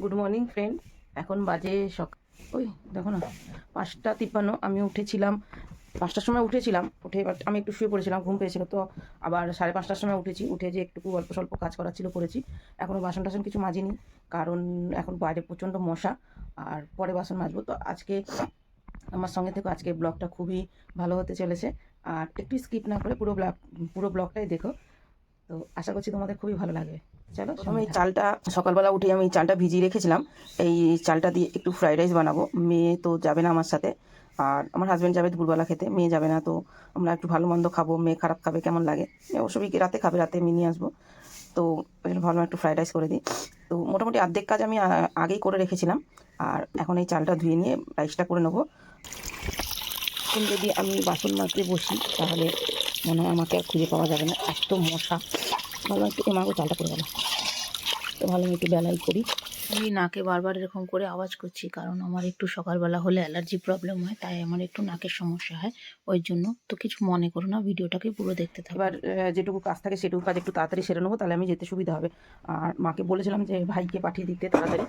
Good morning friend এখন বাজে সকাল ওই, দেখো না, পাঁচটা তিপ্পান্ন আমি উঠেছিলাম। পাঁচটার সময় উঠেছিলাম, উঠে আমি একটু শুয়ে পড়েছিলাম, ঘুম পেয়েছিল তো। আবার সাড়ে পাঁচটার সময় উঠেছি, উঠে যে একটু অল্প স্বল্প কাজ করার ছিল করেছি। এখনও বাসন টাসন কিছু মাজিনি, কারণ এখন বাইরে প্রচণ্ড মশা, আর পরে বাসন মাজবো। তো আজকে আমার সঙ্গে থেকে, আজকে ব্লগটা খুবই ভালো হতে চলেছে। আর একটু স্কিপ না করে পুরো ব্লগ পুরো ব্লগটাই দেখো। তো আশা করছি তোমাদের খুবই ভালো লাগবে চলো আমি এই চালটা সকালবেলা উঠে আমি চালটা ভিজিয়ে রেখেছিলাম। এই চালটা দিয়ে একটু ফ্রাইড রাইস বানাবো। মেয়ে তো যাবে না আমার সাথে। আর আমার হাজব্যান্ড যাবে দুপুরবেলা খেতে মেয়ে যাবে না তো আমরা একটু ভালো মন্দ খাব। মেয়ে খারাপ খাবে কেমন লাগে? বিকে- রাতে খাবে? রাতে আমি নিয়ে আসব। তো ওই জন্য ভাবলাম একটু ফ্রাইড রাইস করে দিই। তো মোটামুটি অর্ধেক কাজ আমি আগেই করে রেখেছিলাম। আর এখন এই চালটা ধুয়ে নিয়ে রাইসটা করে নেব। এখন যদি আমি বাসন মাজতে বসি তাহলে মনে হয় আমাকে আর খুঁজে পাওয়া যাবে না। এত মশা। ভাবলাম একটু এমাগো চালটা করে গেলাম তো ভালো একটু বেলাই করি। আমি নাকে বারবার এরকম করে আওয়াজ করছি কারণ আমার একটু সকালবেলা হলে অ্যালার্জি প্রবলেম হয় তাই আমার একটু নাকের সমস্যা হয় ওই জন্য। তো কিছু মনে করো না ভিডিওটাকে পুরো দেখতে থাকো। এবার যেটুকু কাজ থাকে সেটুকু কাজ একটু তাড়াতাড়ি সেরে নেব তাহলে আমি যেতে সুবিধা হবে। আর মাকে বলেছিলাম যে ভাইকে পাঠিয়ে দিতে তাড়াতাড়ি।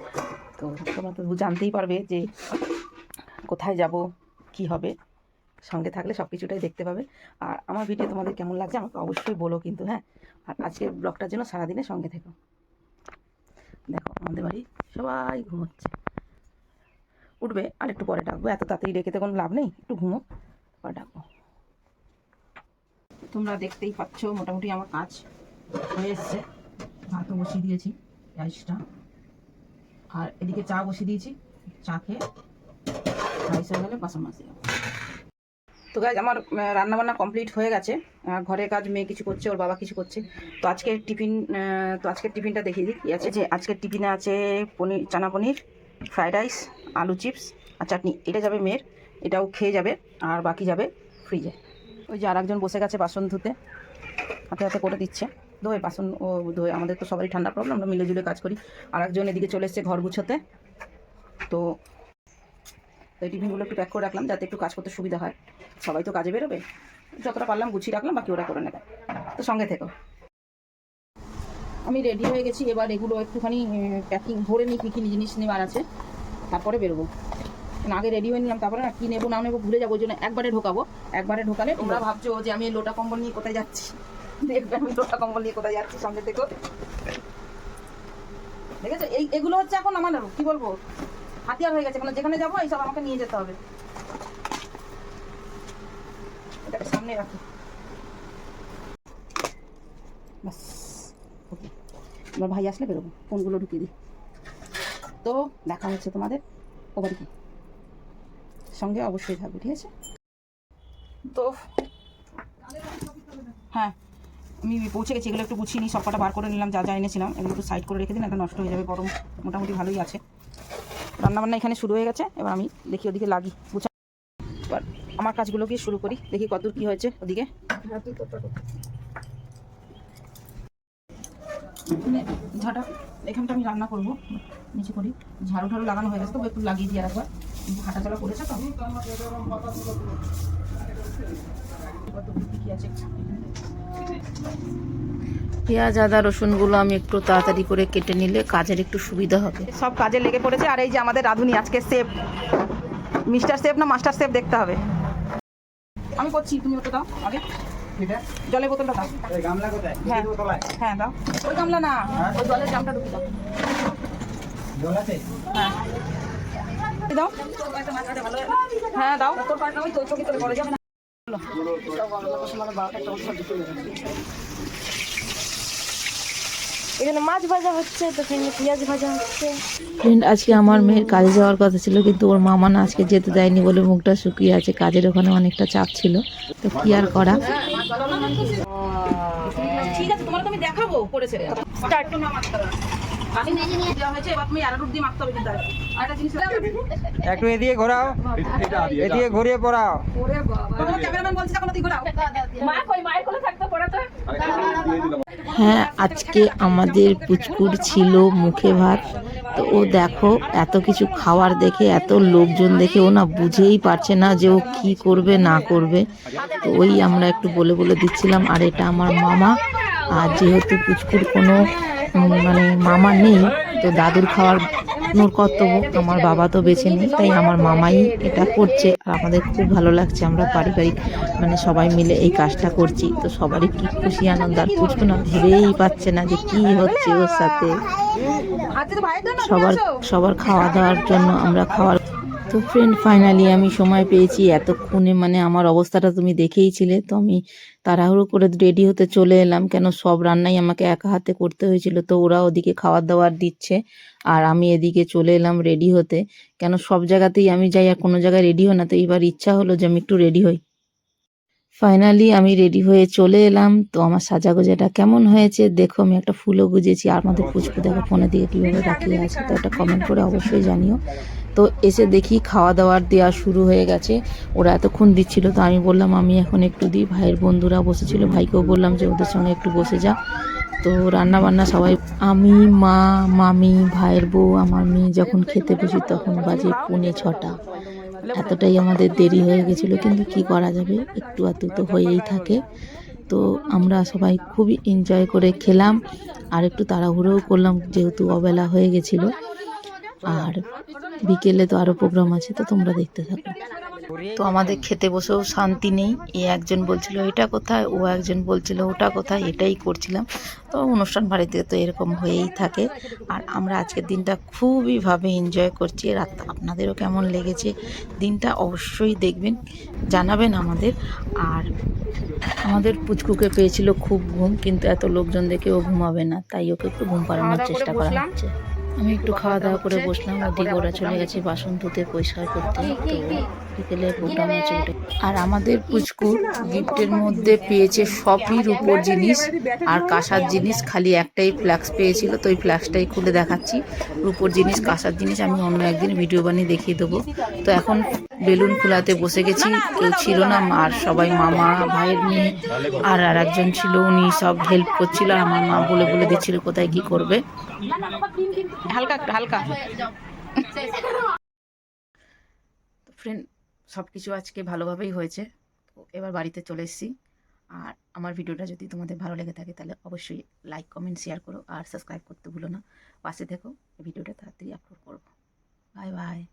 তো তোমরা তো জানতেই পারবে যে কোথায় যাব কি হবে। সঙ্গে থাকলে সব কিছুটাই দেখতে পাবে। আর আমার ভিডিও তোমাদের কেমন লাগছে আমাকে অবশ্যই বলো কিন্তু হ্যাঁ? আর আজকের ব্লগটার জন্য সারাদিনে সঙ্গে থেকো। দেখো, আমাদের বাড়ি সবাই ঘুমোচ্ছে। উঠবে, আর একটু পরে ডাকবো। এত তাড়াতাড়ি রেখে তো কোনো লাভ নেই। একটু ঘুমো, পরে ডাকবো। তোমরা দেখতেই পাচ্ছ, মোটামুটি আমার কাজ হয়ে এসছে। ভাতও বসিয়ে দিয়েছি রাইসটা আর এদিকে চা বসিয়ে দিয়েছি। চা খেয়ে রাইস হয়ে গেলে বাসন মাসে তো গাছ আমার রান্না বান্না কমপ্লিট হয়ে গেছে। ঘরের কাজ মেয়ে কিছু করছে, ওর বাবা কিছু করছে। তো আজকের টিফিন তো আজকের টিফিনটা দেখিয়ে দিই। আছে যে আজকের টিফিনে আছে পনির, চানা পনির, ফ্রাইড রাইস, আলু চিপস আর চাটনি। এটা যাবে মেয়ের, এটাও খেয়ে যাবে, আর বাকি যাবে ফ্রিজে ওই যে আর একজন বসে গেছে বাসন ধুতে, হাতে হাতে করে দিচ্ছে। ধোয়, বাসন ও ধোয়, আমাদের তো সবারই ঠান্ডা প্রবলেম আমরা মিলে জুলে কাজ করি। আর একজন এদিকে চলে এসছে ঘর গুছোতে। তো তো এই টিফিনগুলো একটু প্যাক করে রাখলাম যাতে একটু কাজ করতে সুবিধা হয়। সবাই তো কাজে বেরোবে যতটা পারলাম গুছিয়ে রাখলাম বাকি ওরা করে নেবে। তো সঙ্গে থেকো। আমি রেডি হয়ে গেছি এবার এগুলো একটুখানি প্যাকিং ভরে নিই কী কী জিনিস নেবার আছে তারপরে বেরোবো। আগে রেডি হয়ে নিলাম তারপরে না কী নেব না নেব ভুলে যাব ওই জন্য একবারে ঢোকাবো। একবারে ঢোকালে তোমরা ভাবছ যে আমি লোটা কম্বল নিয়ে কোথায় যাচ্ছি? দেখবে আমি লোটা কম্বল নিয়ে কোথায় যাচ্ছি সঙ্গে থেকে। দেখেছ? এই এগুলো হচ্ছে এখন আমার কি বলব? হাতিয়ার হয়ে গেছে মানে যেখানে যাব এইসব আমাকে নিয়ে যেতে হবে। এটাকে সামনে রাখি। ওকে আমার ভাই আসলে বেরোবো, ফোনগুলো ঢুকিয়ে দিই। তো দেখা হচ্ছে তোমাদের ও বাড়িতে সঙ্গে অবশ্যই থাকবে, ঠিক আছে? তো হ্যাঁ আমি পৌঁছে গেছি, এগুলো একটু গুছিয়ে নিই সব কটা বার করে নিলাম, যা যা এনেছিলাম, এগুলো একটু সাইড করে রেখে দিন এটা নষ্ট হয়ে যাবে, গরম মোটামুটি ভালোই আছে। রান্নাবান্না এখানে শুরু হয়ে গেছে। এবার আমি দেখি ওদিকে লাগি। গুছা এবার আমার কাজগুলো গিয়ে শুরু করি। দেখি কতদূর কি হয়েছে ওদিকে। এখানটা আমি রান্না করব। নিচে করি। ঝাড়ু ঠাড়ু লাগানো হয়ে গেছে তো একটু লাগিয়ে দিয়ে একবার। হাঁটা চলা করেছে তো? পেঁয়াজ আদা রসুনগুলো আমি একটু তাড়াতাড়ি করে কেটে নিলে কাজের একটু সুবিধা হবে। সব কাজে লেগে পড়েছে। আর এই যে আমাদের রাধুনি আজকে সেফ। মিস্টার সেফ না মাস্টার সেফ দেখতে হবে? আমি করছি তুমি ওটা দাও আগে। জলের বোতলটা দাও। হ্যাঁ। হ্যাঁ দাও। ওই গামলা না ওই জলের জামটা ঢুকে দাও। হ্যাঁ। এই দাও। হ্যাঁ দাও। এখানে মাছ ভাজা হচ্ছে ফ্রেন্ড, আজকে আমার মেয়ের কাজে যাওয়ার কথা ছিল, কিন্তু ওর মামা না আজকে যেতে দেয়নি বলে মুখটা শুকিয়ে আছে, কাজের ওখানে অনেকটা চাপ ছিল। তো কি আর করা? আমি দেখাবো করেছে। স্টার্ট না মারতে নিয়ে দেওয়া হয়েছে এবার তুমি আরও দিয়ে মারতে হবে কিন্তু আর। জিনিস একটু এদিকে ঘোরাও। এদিকে ঘুরিয়ে পড়াও। তোমার ক্যামেরাম্যান বলছে এখন তুই ঘোরাও। হ্যাঁ আজকে আমাদের পুচকুর ছিল মুখে ভাত। তো ও দেখো এত কিছু খাওয়ার দেখে এত লোকজন দেখে ও না বুঝেই পারছে না যে ও কি করবে না করবে। তো ওই আমরা একটু বলে বলে দিচ্ছিলাম আর এটা আমার মামা। আর যেহেতু পুচকুর কোনো মানে মামা নেই, তো দাদুর খাওয়ার শুকনোর কর্তব্য, আমার বাবা তো বেছে নেই তাই আমার মামাই এটা করছে। আর আমাদের খুব ভালো লাগছে, আমরা পারিবারিক মানে সবাই মিলে এই কাজটা করছি। তো সবারই কি খুশি আনন্দ, আর পুচকু না ভেবেই পাচ্ছে না যে কি হচ্ছে ওর সাথে। সবার সবার খাওয়া দাওয়ার জন্য আমরা খাওয়ার তো ফ্রেন্ড ফাইনালি আমি সময় পেয়েছি। এতক্ষণে মানে আমার অবস্থাটা তুমি দেখেইছিলে তো আমি তাড়াহুড়ো করে রেডি হতে চলে এলাম। কেন সব রান্নাই আমাকে একা হাতে করতে হয়েছিল, তো ওরা ওদিকে খাবার দাবার দিচ্ছে আর আমি এদিকে চলে এলাম রেডি হতে। কেন সব জায়গাতেই আমি যাই আর কোনো জায়গায় রেডি হই না, তো এবার ইচ্ছা হলো যে আমি একটু রেডি হই। ফাইনালি আমি রেডি হয়ে চলে এলাম, তো আমার সাজাগোজাটা কেমন হয়েছে দেখো, আমি একটা ফুলও গুজেছি। আর আমাদের পুচকু দেখো, ফোনের দিকে কীভাবে তাকিয়ে আছে, তো একটা কমেন্ট করে অবশ্যই জানিও। তো এসে দেখি খাওয়া দাওয়ার দেওয়া শুরু হয়ে গেছে। ওরা এতক্ষণ দিচ্ছিল, তো আমি বললাম, আমি এখন একটু দিই ভাইয়ের বন্ধুরা বসেছিল, ভাইকেও বললাম যে, ওদের সঙ্গে একটু বসে যা। তো রান্না বান্না সবাই, আমি, মা, মামি, ভাইয়ের বউ, আমার মেয়ে যখন খেতে বসি তখন বাজে পুনে ছটা। এতটাই আমাদের দেরি হয়ে গেছিল, কিন্তু কি করা যাবে? একটু আধটু তো হয়েই থাকে। তো আমরা সবাই খুবই এনজয় করে খেলাম, আর একটু তাড়াহুড়োও করলাম, যেহেতু অবেলা হয়ে গেছিল। আর বিকেলে তো আরও প্রোগ্রাম আছে, তো তোমরা দেখতে থাকো। তো আমাদের খেতে বসেও শান্তি নেই। এ একজন বলছিল, এটা কোথায়? ও একজন বলছিল, ওটা কোথায়? এটাই করছিলাম। তো অনুষ্ঠান বাড়িতে তো এরকম হয়েই থাকে। আর আমরা আজকের দিনটা খুবইভাবে এনজয় করছি। রাত আপনাদেরও কেমন লেগেছে? দিনটা অবশ্যই দেখবেন, জানাবেন আমাদের। আর আমাদের পুচকুকে পেয়েছিল খুব ঘুম, কিন্তু এত লোকজন দেখে ও ঘুমাবে না, তাই ওকে একটু ঘুম পাড়ানোর চেষ্টা করা হচ্ছে। আমি একটু খাওয়া দাওয়া করে বসলাম ওদিকে ওরা চলে গেছে বাসন ধুতে পরিষ্কার করতে। তো বিকেলে বোটা মাছ উঠে আর আমাদের পুচকু গিফটের মধ্যে পেয়েছে সবই রুপোর জিনিস আর কাঁসার জিনিস। খালি একটাই ফ্ল্যাক্স পেয়েছিল তো ওই ফ্ল্যাক্সটাই খুলে দেখাচ্ছি। রূপোর জিনিস কাঁসার জিনিস আমি অন্য একদিন ভিডিও বানিয়ে দেখিয়ে দেবো। তো এখন বেলুন ফুলাতে বসে গেছি, কেউ ছিল না, আর সবাই মামা, ভাইয়ের মেয়ে, আর আর একজন ছিল, উনি সব হেল্প করছিল, আর আমার মা বলে বলে দিচ্ছিল কোথায় কি করবে। হালকা হালকা। ফ্রেন্ড সব কিছু আজকে ভালোভাবেই হয়েছে। এবার বাড়িতে চলে এসেছি। আর আমার ভিডিওটা যদি তোমাদের ভালো লেগে থাকে, তাহলে অবশ্যই লাইক কমেন্ট শেয়ার করো, আর সাবস্ক্রাইব করতে ভুলো না। পাশে থেকো ভিডিওটা তাড়াতাড়ি আপলোড করব। Bye bye